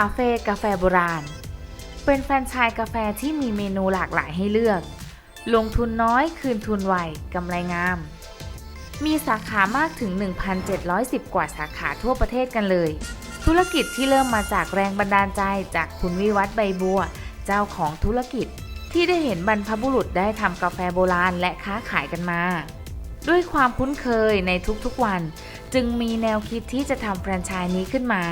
คาเฟ่กาแฟโบราณ เป็นแฟรนไชส์กาแฟที่มีเมนูหลากหลายให้เลือก ลงทุนน้อยคืนทุนไวกำไรงาม มีสาขามากถึง 1,710 กว่าสาขาทั่วประเทศกันเลย ธุรกิจที่เริ่มมาจากแรงบันดาลใจจากคุณวิวัฒน์ใบบัว เจ้าของธุรกิจ ที่ได้เห็นบรรพบุรุษได้ทำกาแฟโบราณและค้าขายกันมาด้วยความคุ้นเคยในทุกๆวัน จึงมีแนวคิดที่จะทำแฟรนไชส์นี้ขึ้นมา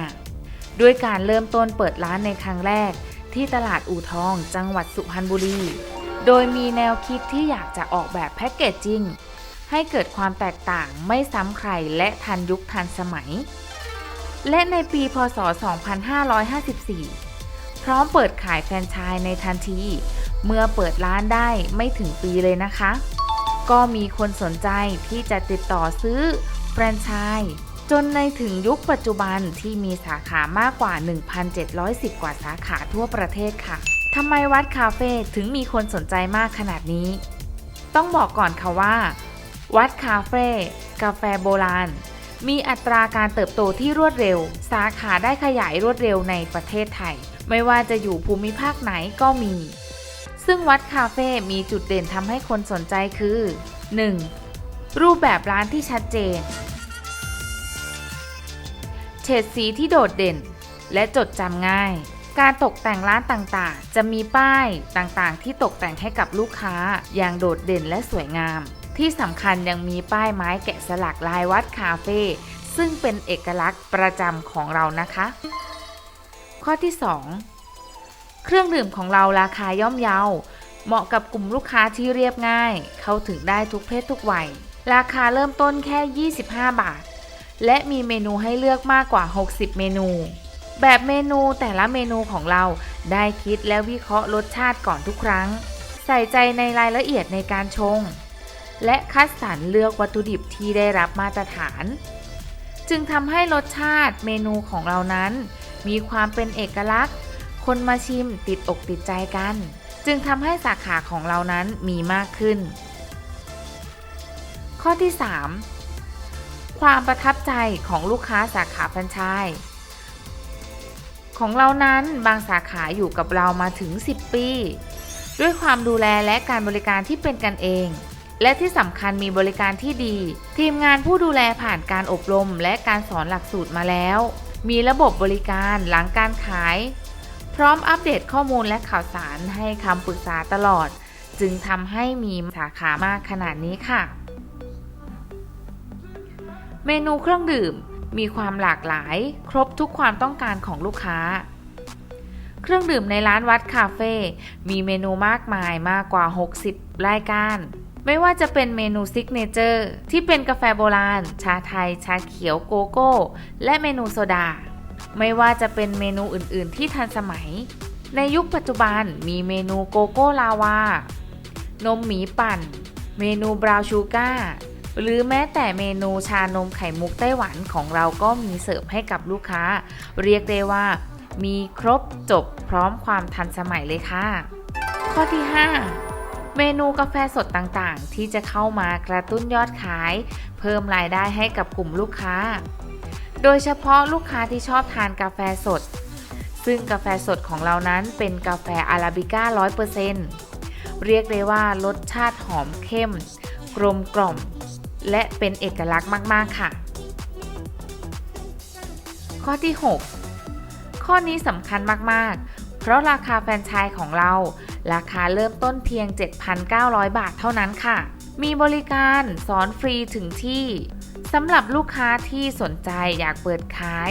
ด้วยการเริ่มต้นเปิดร้านในครั้งแรก ที่ตลาดอู่ทอง จังหวัดสุพรรณบุรี โดยมีแนวคิดที่อยากจะออกแบบแพ็กเกจจิ้งให้เกิดความแตกต่างไม่ซ้ำใครและทันยุคทันสมัย และในปีพศ 2554 พร้อมเปิดขายแฟรนไชส์ในทันที เมื่อเปิดร้านได้ไม่ถึงปีเลยนะคะ ก็มีคนสนใจที่จะติดต่อซื้อแฟรนไชส์ จนในถึงยุคปัจจุบันที่มีสาขามากกว่า 1,710 กว่าสาขาทั่วประเทศค่ะทำไมวัดคาเฟ่ถึงมีคนสนใจมากขนาดนี้ ต้องบอกก่อนค่ะว่า วัดคาเฟ่กาแฟโบราณ มีอัตราการเติบโตที่รวดเร็ว สาขาได้ขยายรวดเร็วในประเทศไทย ไม่ว่าจะอยู่ภูมิภาคไหนก็มี ซึ่งวัดคาเฟ่มีจุดเด่นทำให้คนสนใจคือ 1. รูปแบบร้านที่ชัดเจน เฉดสีที่โดดเด่น และจดจำง่าย การตกแต่งร้านต่างๆ จะมีป้ายต่างๆ ที่ตกแต่งให้กับลูกค้าอย่างโดดเด่นและสวยงาม ที่สำคัญยังมีป้ายไม้แกะสลักลายวัดคาเฟ่ซึ่งเป็นเอกลักษณ์ประจำของเรานะคะ ข้อที่ 2 เครื่องดื่มของเราราคาย่อมเยา เหมาะกับกลุ่มลูกค้าที่เรียบง่าย เข้าถึงได้ทุกเพศทุกวัย ราคาเริ่มต้นแค่ 25 บาท และมีเมนูให้เลือกมากกว่า 60 เมนู แบบเมนูแต่ละเมนูของเราได้คิดและวิเคราะห์รสชาติก่อนทุกครั้ง ใส่ใจในรายละเอียดในการชง และคัดสรรเลือกวัตถุดิบที่ได้รับมาตรฐาน จึงทำให้รสชาติเมนูของเรานั้น มีความเป็นเอกลักษณ์ คนมาชิมติดอกติดใจกัน จึงทำให้สาขาของเรานั้นมีมากขึ้น ข้อที่ 3 ความประทับใจของลูกค้าสาขาแฟรนไชส์ของเรานั้นบางสาขาอยู่กับเรามาถึง 10 ปี ด้วยความดูแลและการบริการที่เป็นกันเอง และที่สำคัญมีบริการที่ดี ทีมงานผู้ดูแลผ่านการอบรมและการสอนหลักสูตรมาแล้ว มีระบบบริการหลังการขาย พร้อมอัปเดตข้อมูลและข่าวสารให้คำปรึกษาตลอด จึงทำให้มีสาขามากขนาดนี้ค่ะ เมนูเครื่องดื่มมีความหลากหลาย ครบทุกความต้องการของลูกค้า เครื่องดื่มในร้านวัดคาเฟ่มีเมนูมากมายมากกว่า 60 รายการ ไม่ว่าจะเป็นเมนูซิกเนเจอร์ที่เป็นกาแฟโบราณ ชาไทย ชาเขียวโกโก้ และเมนูโซดา ไม่ว่าจะเป็นเมนูอื่น ๆ ที่ทันสมัย ในยุคปัจจุบันมีเมนูโกโก้ลาวา นมหมีปั่น เมนูบราวชูการ์ หรือแม้แต่เมนูชานมไข่มุกไต้หวันของเราก็มีเสิร์ฟให้กับลูกค้า เรียกได้ว่า มีครบจบพร้อมความทันสมัยเลยค่ะ ข้อที่ 5เมนูกาแฟสดต่างๆ ที่จะเข้ามากระตุ้นยอดขาย เพิ่มรายได้ให้กับกลุ่มลูกค้า โดยเฉพาะลูกค้าที่ชอบทานกาแฟสด ซึ่งกาแฟสดของเรานั้นเป็นกาแฟอาราบิก้า 100%เรียกได้ว่ารสชาติหอมเข้ม กลมกล่อม และเป็นเอกลักษณ์มาก ๆ ค่ะ ข้อที่ 6 ข้อนี้สำคัญมาก ๆ เพราะราคาแฟรนไชส์ของเรา ราคาเริ่มต้นเพียง 7,900 บาทเท่านั้นค่ะ มีบริการสอนฟรีถึงที่สำหรับลูกค้าที่สนใจอยากเปิดขาย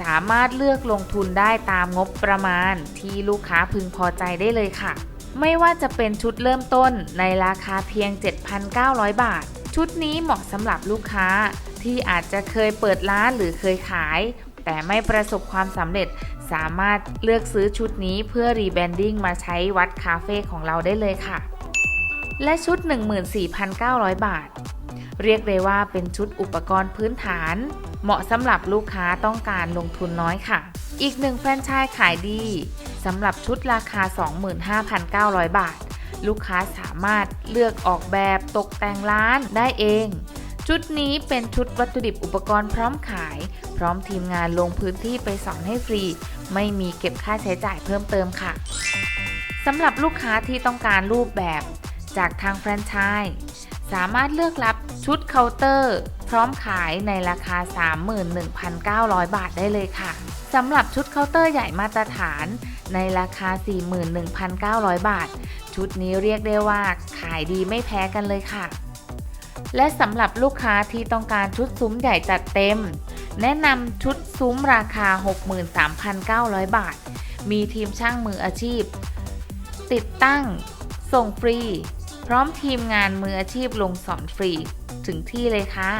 สามารถเลือกลงทุนได้ตามงบประมาณที่ลูกค้าพึงพอใจได้เลยค่ะ ไม่ว่าจะเป็นชุดเริ่มต้นในราคาเพียง 7,900 บาท ชุดนี้เหมาะสำหรับลูกค้าที่อาจจะเคยเปิดร้านหรือเคยขาย แต่ไม่ประสบความสำเร็จสามารถเลือกซื้อชุดนี้เพื่อรีแบรนดิ้งมาใช้วัดคาเฟ่ของเราได้เลยค่ะ และชุด 14,900 บาท เรียกได้ว่าเป็นชุดอุปกรณ์พื้นฐาน เหมาะสำหรับลูกค้าต้องการลงทุนน้อยค่ะ อีกหนึ่งแฟรนไชส์ขายดีสำหรับชุดราคา 25,900 บาท ลูกค้าสามารถเลือกออกแบบตกแต่งร้านได้เอง ชุดนี้เป็นชุดวัตถุดิบอุปกรณ์พร้อมขาย พร้อมทีมงานลงพื้นที่ไปสอนให้ฟรี ไม่มีเก็บค่าใช้จ่ายเพิ่มเติมค่ะสำหรับลูกค้าที่ต้องการรูปแบบจากทางแฟรนไชส์สามารถเลือกรับชุดเคาน์เตอร์ พร้อมขายในราคา 31,900 บาทได้เลยค่ะสำหรับชุดเคาน์เตอร์ใหญ่มาตรฐานในราคา 41,900 บาท ชุดนี้เรียกได้ว่าขายดีไม่แพ้กันเลยค่ะ และสำหรับลูกค้าที่ต้องการชุดซุ้มใหญ่จัดเต็ม แนะนำชุดซุ้มราคา 63,900 บาท มีทีมช่างมืออาชีพ ติดตั้ง ส่งฟรี ร้อมทีมงานมืออาชีพลงสอนฟรี ถึงที่เลยค่ะ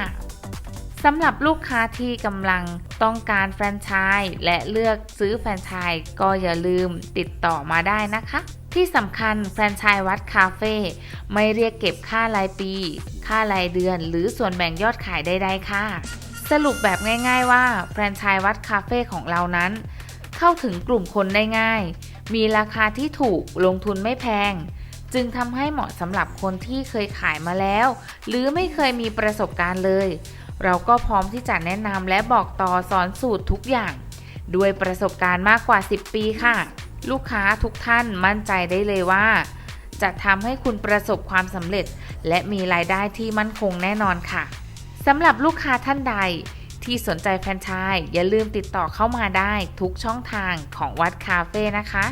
สำหรับลูกค้าที่กำลังต้องการแฟรนไชส์และเลือกซื้อแฟรนไชส์ก็อย่าลืมติดต่อมาได้นะคะ ที่สำคัญแฟรนไชส์วัดคาเฟ่ไม่เรียกเก็บค่ารายปี ค่ารายเดือน หรือส่วนแบ่งยอดขายใดๆค่ะ สรุปแบบง่ายๆว่าแฟรนไชส์วัดคาเฟ่ของเรานั้น เข้าถึงกลุ่มคนได้ง่าย มีราคาที่ถูกลงทุนไม่แพง จึงทำให้เหมาะสำหรับคนที่เคยขายมาแล้ว หรือไม่เคยมีประสบการณ์เลย เราก็พร้อมที่จะแนะนำและบอกต่อสอนสูตรทุกอย่าง ด้วยประสบการณ์มากกว่า 10 ปีค่ะ ลูกค้าทุกท่านมั่นใจได้เลยว่า จะทำให้คุณประสบความสำเร็จ และมีรายได้ที่มั่นคงแน่นอนค่ะสำหรับลูกค้าท่านใดที่สนใจแฟรนไชส์อย่าลืมติดต่อเข้ามาได้ทุกช่องทางของวัดคาเฟ่นะคะ